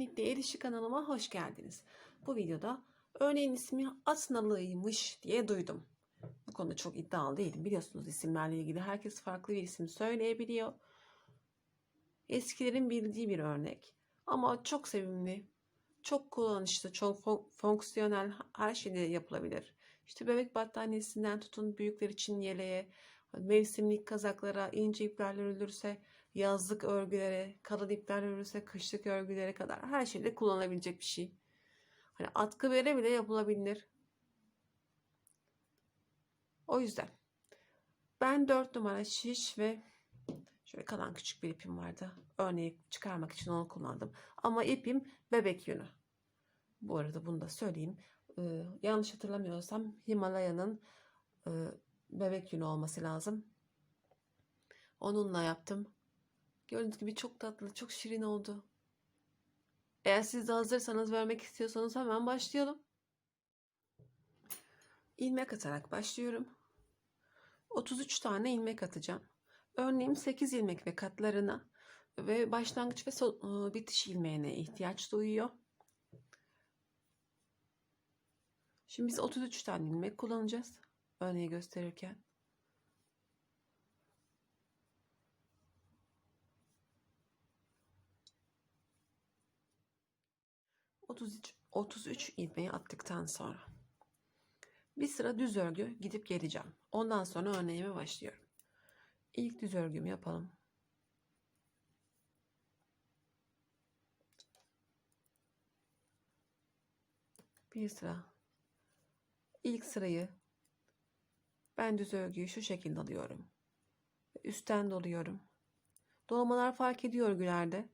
İpliğe Erişi kanalıma hoş geldiniz. Bu videoda örneğin ismi Asnalıymış diye duydum. Bu konuda çok iddialı değilim. Biliyorsunuz isimlerle ilgili herkes farklı bir isim söyleyebiliyor. Eskilerin bildiği bir örnek. Ama çok sevimli, çok kullanışlı, çok fon- fonksiyonel her şeyde yapılabilir. İşte bebek battaniyesinden tutun büyükler için yeleğe, mevsimlik kazaklara, ince iplerle örülürse yazlık örgülere, kalın ipler örülürse kışlık örgülere kadar her şeyde kullanılabilecek bir şey. Hani atkı bere bile yapılabilir. O yüzden ben 4 numara şiş ve şöyle kalan küçük bir ipim vardı. Örneği çıkarmak için onu kullandım. Ama ipim bebek yünü. Bu arada bunu da söyleyeyim. Ee, yanlış hatırlamıyorsam Himalaya'nın e, bebek yünü olması lazım. Onunla yaptım. Gördüğünüz gibi çok tatlı, çok şirin oldu. Eğer siz de hazırsanız vermek istiyorsanız hemen başlayalım. İlmek atarak başlıyorum. 33 tane ilmek atacağım. Örneğin 8 ilmek ve katlarına ve başlangıç ve son, ıı, bitiş ilmeğine ihtiyaç duyuyor. Şimdi biz 33 tane ilmek kullanacağız. Örneği gösterirken. 33, 33 ilmeği attıktan sonra bir sıra düz örgü gidip geleceğim. Ondan sonra örneğime başlıyorum. İlk düz örgümü yapalım. Bir sıra. İlk sırayı ben düz örgüyü şu şekilde alıyorum. Üstten doluyorum. Dolmalar fark ediyor örgülerde.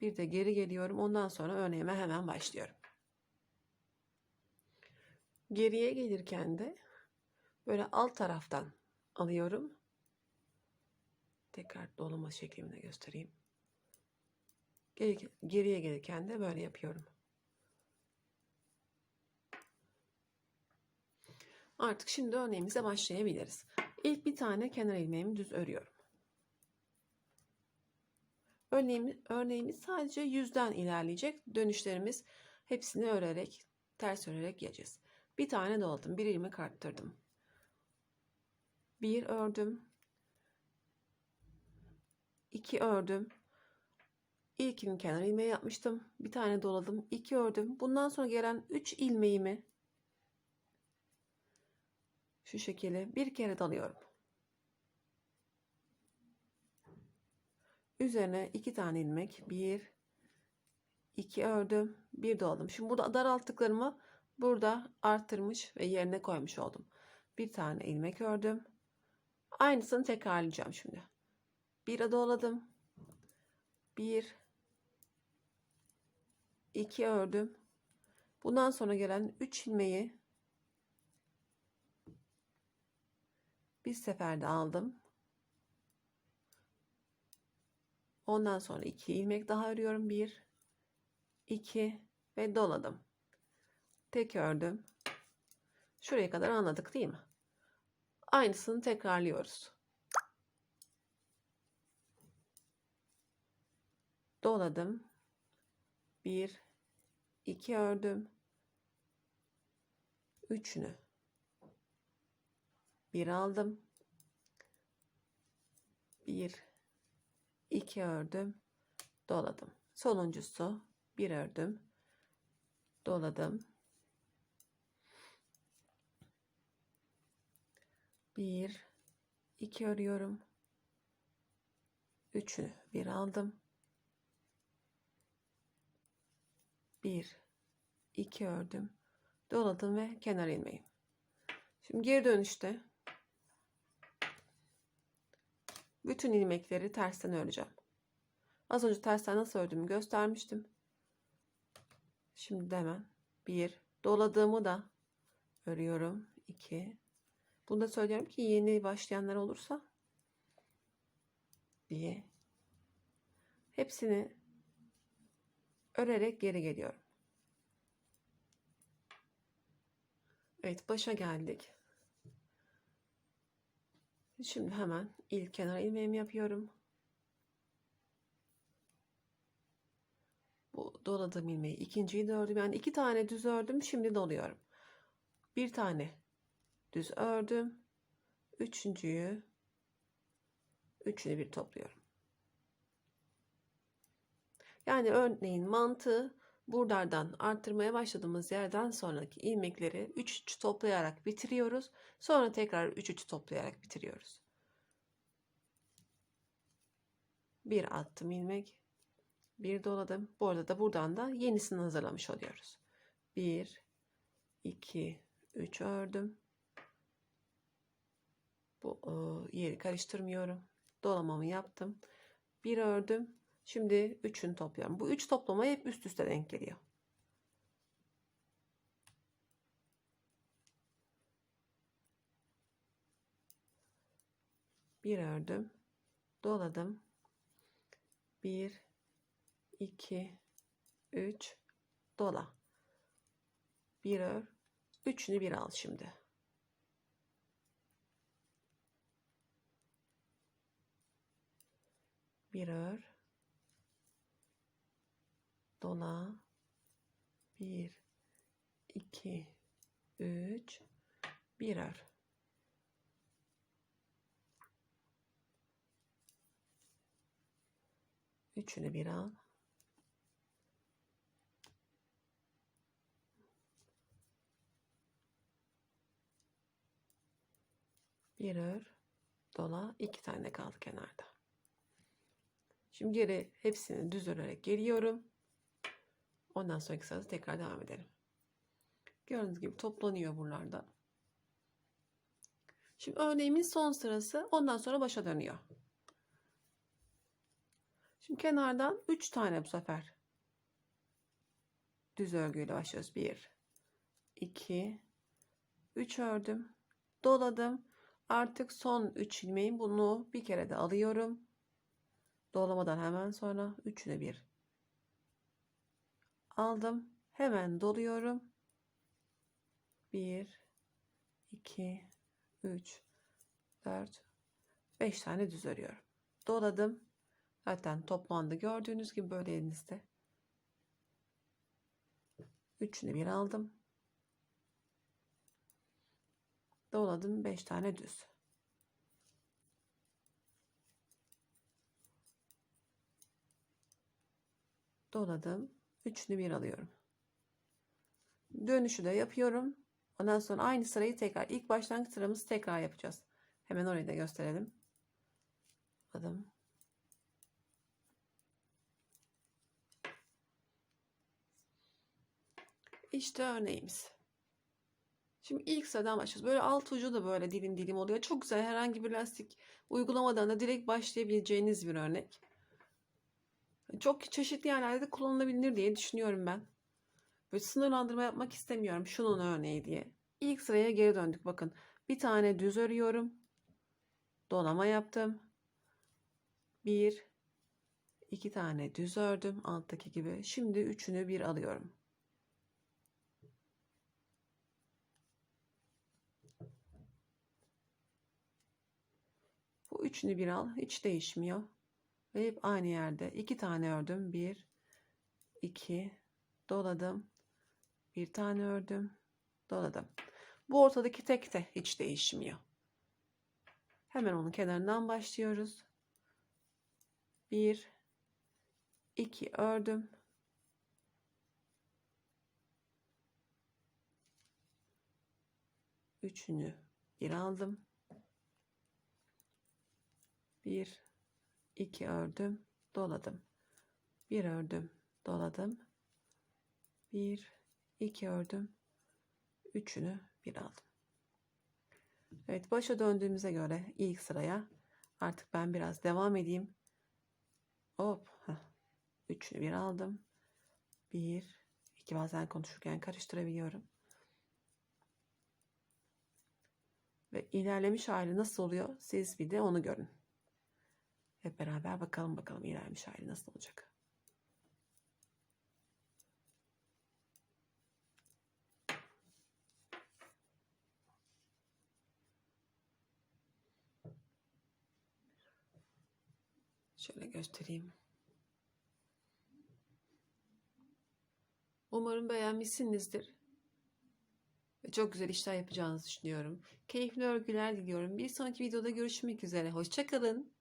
Bir de geri geliyorum. Ondan sonra örneğime hemen başlıyorum. Geriye gelirken de böyle alt taraftan alıyorum. Tekrar dolama şeklinde göstereyim. Geri, geriye gelirken de böyle yapıyorum. Artık şimdi örneğimize başlayabiliriz. İlk bir tane kenar ilmeğimi düz örüyorum. Örneğimiz, örneğimiz sadece yüzden ilerleyecek. Dönüşlerimiz hepsini örerek, ters örerek geleceğiz. Bir tane doladım. Bir ilmek arttırdım. Bir ördüm. iki ördüm. İlkinin kenar ilmeği yapmıştım. Bir tane doladım. iki ördüm. Bundan sonra gelen üç ilmeğimi şu şekilde bir kere dalıyorum. Üzerine iki tane ilmek, bir, iki ördüm, bir doladım. Şimdi burada daralttıklarımı burada arttırmış ve yerine koymuş oldum. Bir tane ilmek ördüm. Aynısını tekrarlayacağım şimdi. Bir doladım. Bir, iki ördüm. Bundan sonra gelen üç ilmeği bir seferde aldım. Ondan sonra iki ilmek daha örüyorum. Bir, iki ve doladım. Tek ördüm. Şuraya kadar anladık değil mi? Aynısını tekrarlıyoruz. Doladım. Bir, iki ördüm. Üçünü. Bir aldım. Bir, 2 ördüm doladım. Sonuncusu bir ördüm doladım. Bir iki örüyorum. Üçünü bir aldım. Bir iki ördüm. Doladım ve kenar ilmeği şimdi geri dönüşte bütün ilmekleri tersten öreceğim. Az önce tersten nasıl ördüğümü göstermiştim. Şimdi hemen bir doladığımı da örüyorum. 2 Bunu da söylüyorum ki yeni başlayanlar olursa diye hepsini örerek geri geliyorum. Evet başa geldik. Şimdi hemen ilk kenar ilmeğimi yapıyorum. Bu doladığım ilmeği ikinciyi de ördüm. Yani iki tane düz ördüm. Şimdi doluyorum. Bir tane düz ördüm. Üçüncüyü üçünü bir topluyorum. Yani örneğin mantığı buradan arttırmaya başladığımız yerden sonraki ilmekleri 3 3 toplayarak bitiriyoruz. Sonra tekrar 3 3 toplayarak bitiriyoruz. Bir attım ilmek. Bir doladım. Bu arada da buradan da yenisini hazırlamış oluyoruz. 1 2 3 ördüm. Bu e, yeri karıştırmıyorum. Dolamamı yaptım. Bir ördüm. Şimdi üçünü topluyorum. Bu üç toplama hep üst üste denk geliyor. Bir ördüm. Doladım. Bir, iki, üç, dola. Bir ör. Üçünü bir al şimdi. Bir ör dola 1 2 3 birer. Üçünü bir al. Bir ör dola iki tane kaldı kenarda. Şimdi geri hepsini düz örerek geliyorum Ondan sonraki sırada tekrar devam edelim. Gördüğünüz gibi toplanıyor buralarda. Şimdi örneğimin son sırası ondan sonra başa dönüyor. Şimdi kenardan 3 tane bu sefer düz örgüyle başlıyoruz. 1 2 3 ördüm. Doladım. Artık son 3 ilmeğin bunu bir kere de alıyorum. Dolamadan hemen sonra üçüne bir aldım. Hemen doluyorum. 1 2 3 4 5 tane düz örüyorum. Doladım. Zaten toplandı. Gördüğünüz gibi böyle elinizde. Üçünü bir aldım. Doladım 5 tane düz. Doladım. Üçünü bir alıyorum. Dönüşü de yapıyorum. Ondan sonra aynı sırayı tekrar ilk başlangıç sıramızı tekrar yapacağız. Hemen orayı da gösterelim. Adım. İşte örneğimiz. Şimdi ilk sıradan başlıyoruz. Böyle alt ucu da böyle dilim dilim oluyor. Çok güzel herhangi bir lastik uygulamadan da direkt başlayabileceğiniz bir örnek. Çok çeşitli yerlerde de kullanılabilir diye düşünüyorum ben. Böyle sınırlandırma yapmak istemiyorum. Şunun örneği diye. İlk sıraya geri döndük. Bakın bir tane düz örüyorum. Dolama yaptım. Bir, iki tane düz ördüm alttaki gibi. Şimdi üçünü bir alıyorum. Bu üçünü bir al. Hiç değişmiyor. Ve hep aynı yerde iki tane ördüm. Bir, iki, doladım. Bir tane ördüm, doladım. Bu ortadaki tek de hiç değişmiyor. Hemen onun kenarından başlıyoruz. Bir, iki ördüm. Üçünü bir aldım. Bir, 2 ördüm, doladım. 1 ördüm, doladım. 1 2 ördüm. Üçünü bir aldım. Evet, başa döndüğümüze göre ilk sıraya artık ben biraz devam edeyim. Hop. Üçünü bir aldım. Bir, iki bazen konuşurken karıştırabiliyorum. Ve ilerlemiş hali nasıl oluyor? Siz bir de onu görün. Hep beraber bakalım bakalım ilerlemiş hali nasıl olacak. Şöyle göstereyim. Umarım beğenmişsinizdir. Ve çok güzel işler yapacağınızı düşünüyorum. Keyifli örgüler diliyorum. Bir sonraki videoda görüşmek üzere. Hoşçakalın.